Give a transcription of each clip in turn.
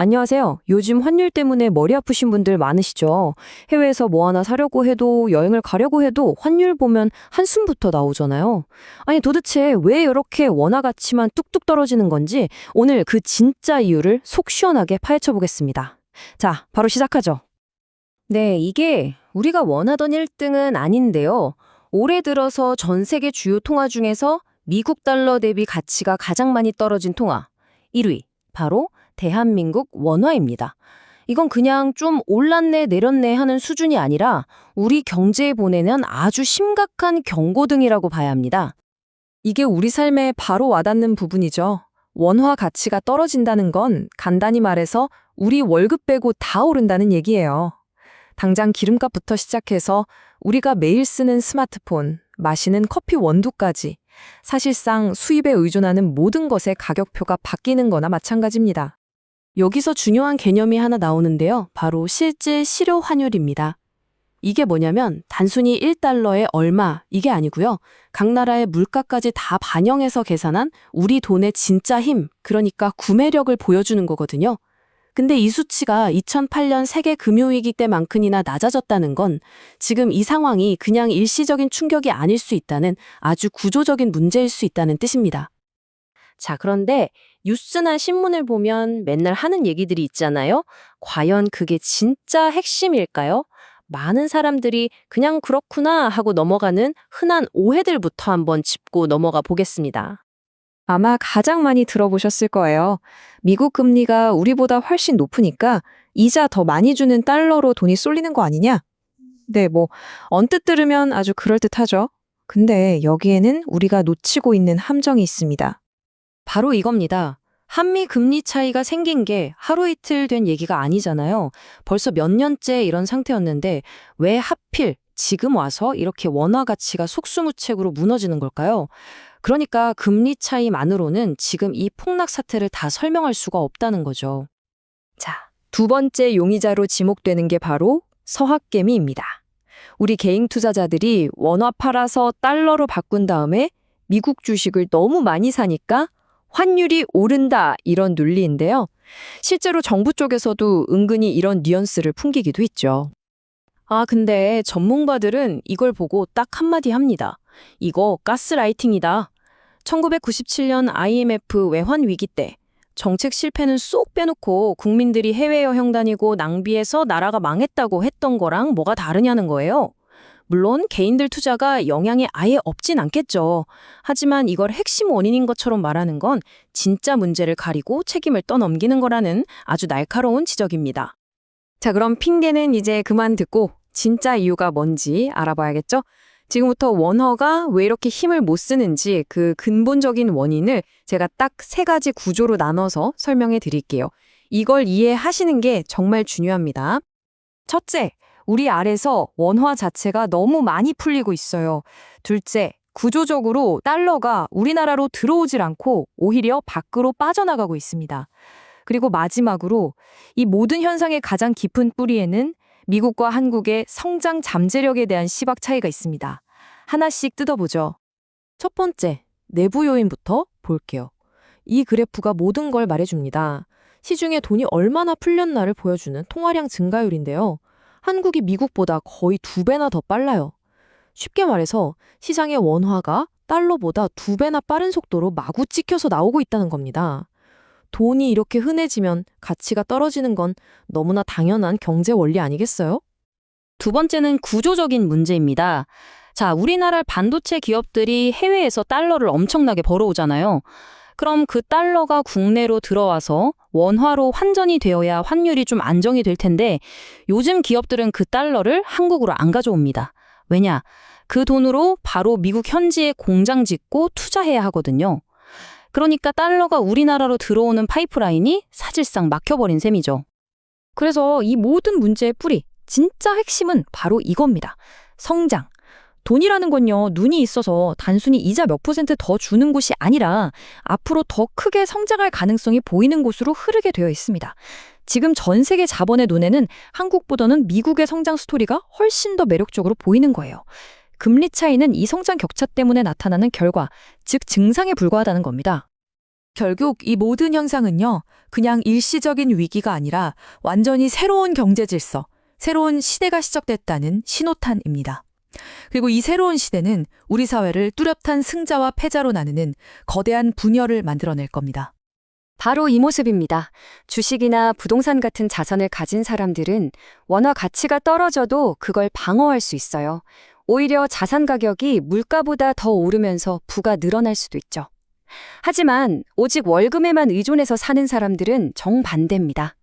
안녕하세요. 요즘 환율 때문에 머리 아프신 분들 많으시죠? 해외에서 뭐 하나 사려고 해도 여행을 가려고 해도 환율 보면 한숨부터 나오잖아요. 아니 도대체 왜 이렇게 원화 가치만 뚝뚝 떨어지는 건지 오늘 그 진짜 이유를 속 시원하게 파헤쳐 보겠습니다. 자, 바로 시작하죠. 네, 이게 우리가 원하던 1등은 아닌데요. 올해 들어서 전 세계 주요 통화 중에서 미국 달러 대비 가치가 가장 많이 떨어진 통화 1위 바로 대한민국 원화입니다. 이건 그냥 좀 올랐네 내렸네 하는 수준이 아니라 우리 경제에 보내는 아주 심각한 경고등이라고 봐야 합니다. 이게 우리 삶에 바로 와닿는 부분이죠. 원화 가치가 떨어진다는 건 간단히 말해서 우리 월급 빼고 다 오른다는 얘기예요. 당장 기름값부터 시작해서 우리가 매일 쓰는 스마트폰, 마시는 커피 원두까지 사실상 수입에 의존하는 모든 것의 가격표가 바뀌는 거나 마찬가지입니다. 여기서 중요한 개념이 하나 나오는데요. 바로 실질 실효 환율입니다. 이게 뭐냐면 단순히 1달러에 얼마 이게 아니고요. 각 나라의 물가까지 다 반영해서 계산한 우리 돈의 진짜 힘, 그러니까 구매력을 보여주는 거거든요. 근데 이 수치가 2008년 세계 금융위기 때만큼이나 낮아졌다는 건 지금 이 상황이 그냥 일시적인 충격이 아닐 수 있다는 아주 구조적인 문제일 수 있다는 뜻입니다. 자, 그런데 뉴스나 신문을 보면 맨날 하는 얘기들이 있잖아요. 과연 그게 진짜 핵심일까요? 많은 사람들이 그냥 그렇구나 하고 넘어가는 흔한 오해들부터 한번 짚고 넘어가 보겠습니다. 아마 가장 많이 들어보셨을 거예요. 미국 금리가 우리보다 훨씬 높으니까 이자 더 많이 주는 달러로 돈이 쏠리는 거 아니냐? 네, 뭐 언뜻 들으면 아주 그럴듯하죠. 근데 여기에는 우리가 놓치고 있는 함정이 있습니다. 바로 이겁니다. 한미 금리 차이가 생긴 게 하루 이틀 된 얘기가 아니잖아요. 벌써 몇 년째 이런 상태였는데 왜 하필 지금 와서 이렇게 원화 가치가 속수무책으로 무너지는 걸까요? 그러니까 금리 차이만으로는 지금 이 폭락 사태를 다 설명할 수가 없다는 거죠. 자, 두 번째 용의자로 지목되는 게 바로 서학개미입니다. 우리 개인 투자자들이 원화 팔아서 달러로 바꾼 다음에 미국 주식을 너무 많이 사니까 환율이 오른다 이런 논리인데요. 실제로 정부 쪽에서도 은근히 이런 뉘앙스를 풍기기도 했죠. 아, 근데 전문가들은 이걸 보고 딱 한마디 합니다. 이거 가스라이팅이다. 1997년 IMF 외환 위기 때 정책 실패는 쏙 빼놓고 국민들이 해외 여행 다니고 낭비해서 나라가 망했다고 했던 거랑 뭐가 다르냐는 거예요. 물론 개인들 투자가 영향이 아예 없진 않겠죠. 하지만 이걸 핵심 원인인 것처럼 말하는 건 진짜 문제를 가리고 책임을 떠넘기는 거라는 아주 날카로운 지적입니다. 자, 그럼 핑계는 이제 그만 듣고 진짜 이유가 뭔지 알아봐야겠죠? 지금부터 원화가 왜 이렇게 힘을 못 쓰는지 그 근본적인 원인을 제가 딱 세 가지 구조로 나눠서 설명해 드릴게요. 이걸 이해하시는 게 정말 중요합니다. 첫째, 우리 아래서 원화 자체가 너무 많이 풀리고 있어요. 둘째, 구조적으로 달러가 우리나라로 들어오질 않고 오히려 밖으로 빠져나가고 있습니다. 그리고 마지막으로 이 모든 현상의 가장 깊은 뿌리에는 미국과 한국의 성장 잠재력에 대한 시박 차이가 있습니다. 하나씩 뜯어보죠. 첫 번째, 내부 요인부터 볼게요. 이 그래프가 모든 걸 말해줍니다. 시중에 돈이 얼마나 풀렸나를 보여주는 통화량 증가율인데요. 한국이 미국보다 거의 두 배나 더 빨라요. 쉽게 말해서 시장의 원화가 달러보다 두 배나 빠른 속도로 마구 찍혀서 나오고 있다는 겁니다. 돈이 이렇게 흔해지면 가치가 떨어지는 건 너무나 당연한 경제 원리 아니겠어요? 두 번째는 구조적인 문제입니다. 자, 우리나라 반도체 기업들이 해외에서 달러를 엄청나게 벌어오잖아요. 그럼 그 달러가 국내로 들어와서 원화로 환전이 되어야 환율이 좀 안정이 될 텐데 요즘 기업들은 그 달러를 한국으로 안 가져옵니다. 왜냐? 그 돈으로 바로 미국 현지에 공장 짓고 투자해야 하거든요. 그러니까 달러가 우리나라로 들어오는 파이프라인이 사실상 막혀버린 셈이죠. 그래서 이 모든 문제의 뿌리, 진짜 핵심은 바로 이겁니다. 성장. 돈이라는 건요, 눈이 있어서 단순히 이자 몇 퍼센트 더 주는 곳이 아니라 앞으로 더 크게 성장할 가능성이 보이는 곳으로 흐르게 되어 있습니다. 지금 전 세계 자본의 눈에는 한국보다는 미국의 성장 스토리가 훨씬 더 매력적으로 보이는 거예요. 금리 차이는 이 성장 격차 때문에 나타나는 결과, 즉 증상에 불과하다는 겁니다. 결국 이 모든 현상은요, 그냥 일시적인 위기가 아니라 완전히 새로운 경제 질서, 새로운 시대가 시작됐다는 신호탄입니다. 그리고 이 새로운 시대는 우리 사회를 뚜렷한 승자와 패자로 나누는 거대한 분열을 만들어낼 겁니다. 바로 이 모습입니다. 주식이나 부동산 같은 자산을 가진 사람들은 원화 가치가 떨어져도 그걸 방어할 수 있어요. 오히려 자산 가격이 물가보다 더 오르면서 부가 늘어날 수도 있죠. 하지만 오직 월급에만 의존해서 사는 사람들은 정반대입니다.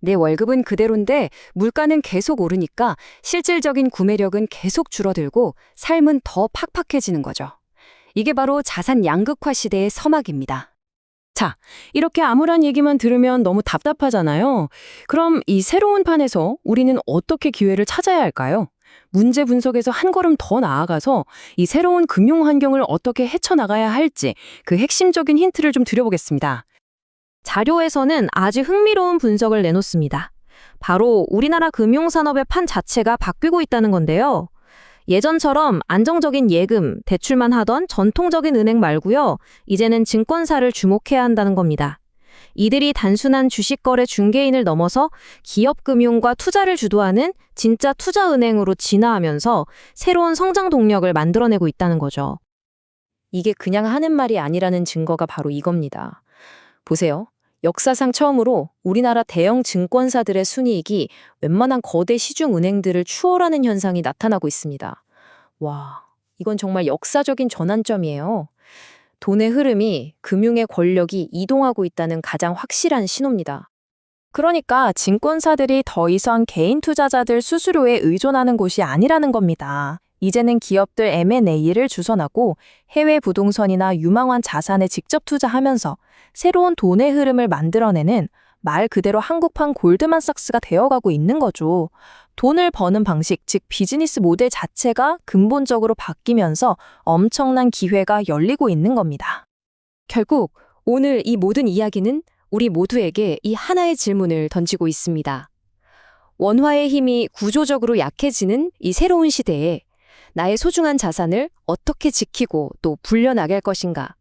내 월급은 그대로인데 물가는 계속 오르니까 실질적인 구매력은 계속 줄어들고 삶은 더 팍팍해지는 거죠. 이게 바로 자산 양극화 시대의 서막입니다. 자, 이렇게 암울한 얘기만 들으면 너무 답답하잖아요. 그럼 이 새로운 판에서 우리는 어떻게 기회를 찾아야 할까요? 문제 분석에서 한 걸음 더 나아가서 이 새로운 금융 환경을 어떻게 헤쳐나가야 할지 그 핵심적인 힌트를 좀 드려보겠습니다. 자료에서는 아주 흥미로운 분석을 내놓습니다. 바로 우리나라 금융산업의 판 자체가 바뀌고 있다는 건데요. 예전처럼 안정적인 예금, 대출만 하던 전통적인 은행 말고요. 이제는 증권사를 주목해야 한다는 겁니다. 이들이 단순한 주식거래 중개인을 넘어서 기업 금융과 투자를 주도하는 진짜 투자은행으로 진화하면서 새로운 성장 동력을 만들어내고 있다는 거죠. 이게 그냥 하는 말이 아니라는 증거가 바로 이겁니다. 보세요. 역사상 처음으로 우리나라 대형 증권사들의 순이익이 웬만한 거대 시중 은행들을 추월하는 현상이 나타나고 있습니다. 와, 이건 정말 역사적인 전환점이에요. 돈의 흐름이 금융의 권력이 이동하고 있다는 가장 확실한 신호입니다. 그러니까 증권사들이 더 이상 개인 투자자들 수수료에 의존하는 곳이 아니라는 겁니다. 이제는 기업들 M&A를 주선하고 해외 부동산이나 유망한 자산에 직접 투자하면서 새로운 돈의 흐름을 만들어내는 말 그대로 한국판 골드만삭스가 되어가고 있는 거죠. 돈을 버는 방식, 즉 비즈니스 모델 자체가 근본적으로 바뀌면서 엄청난 기회가 열리고 있는 겁니다. 결국 오늘 이 모든 이야기는 우리 모두에게 이 하나의 질문을 던지고 있습니다. 원화의 힘이 구조적으로 약해지는 이 새로운 시대에 나의 소중한 자산을 어떻게 지키고 또 불려나갈 것인가?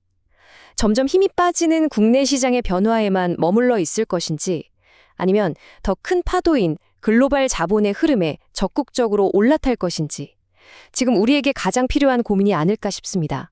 점점 힘이 빠지는 국내 시장의 변화에만 머물러 있을 것인지 아니면 더 큰 파도인 글로벌 자본의 흐름에 적극적으로 올라탈 것인지 지금 우리에게 가장 필요한 고민이 아닐까 싶습니다.